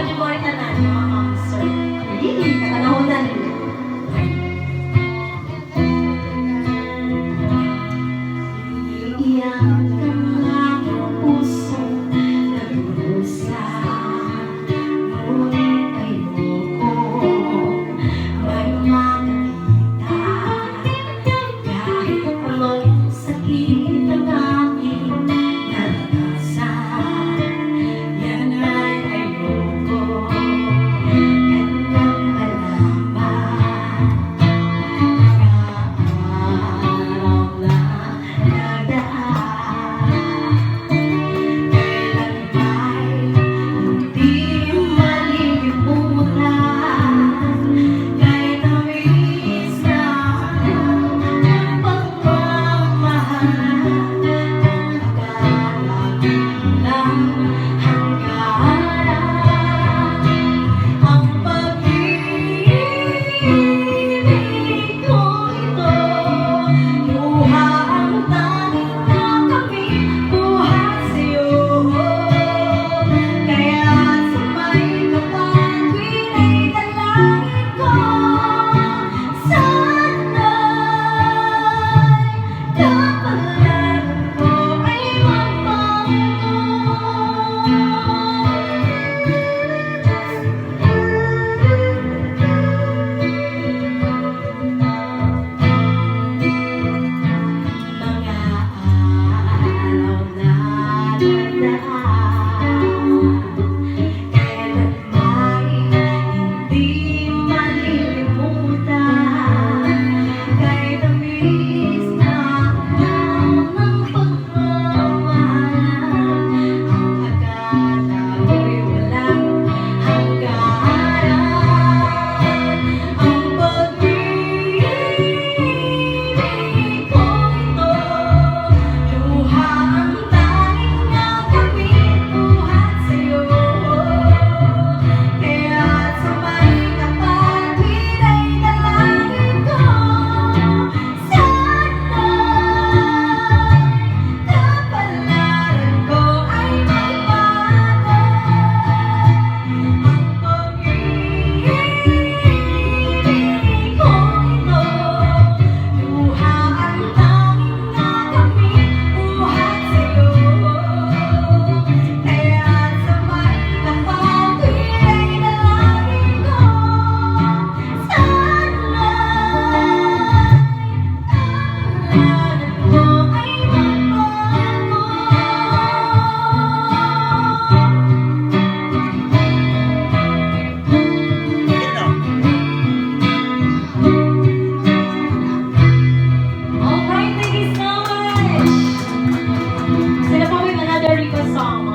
Pagkakalimulit na natin mga concert. Pagkakalimulit na. Yeah.